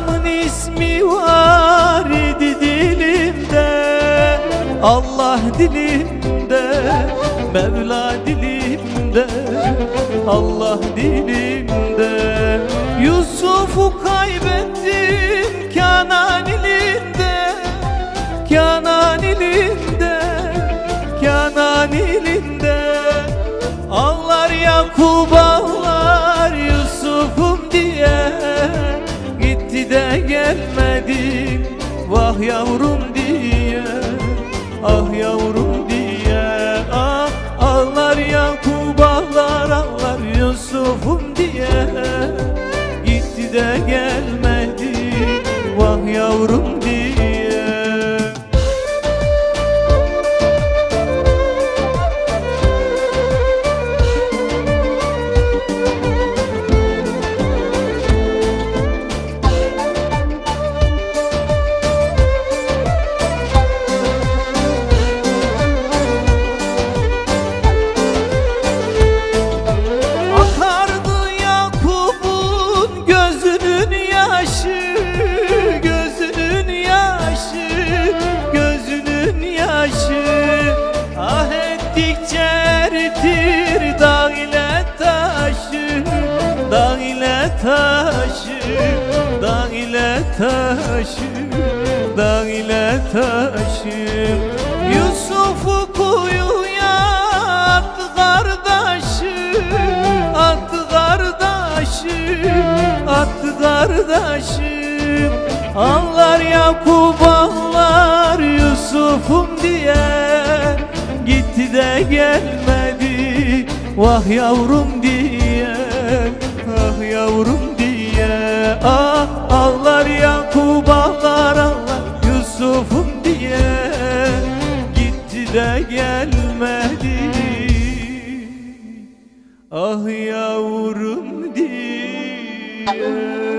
Bayramın ismi var idi dilimde. Allah dilimde Mevla dilimde. Allah dilimde. Yusuf'u kaybettim Kanan ilinde Kanan ilinde Kanan ilinde Ağlar Yakub'a Gitti de gelmedi Vah yavrum diye Ah yavrum diye. Ah ağlar Yakup ağlar ağlar Yusuf'um diye. Gitti de gelmedi. Vah yavrum yaşı Gözünün yaşı Gözünün yaşı. Ah ettikçe eritir dağ ile taşı Dağ ile taşı Dağ ile taşı kardeşim Anlar Yakup anlar Yusuf'um diye. Gitti de gelmedi Vah yavrum diye Ah yavrum diye. Ah ağlar Yakup ağlar ağlar Yusuf'um diye. Gitti de gelmedi Ah yavrum diye. Yeah.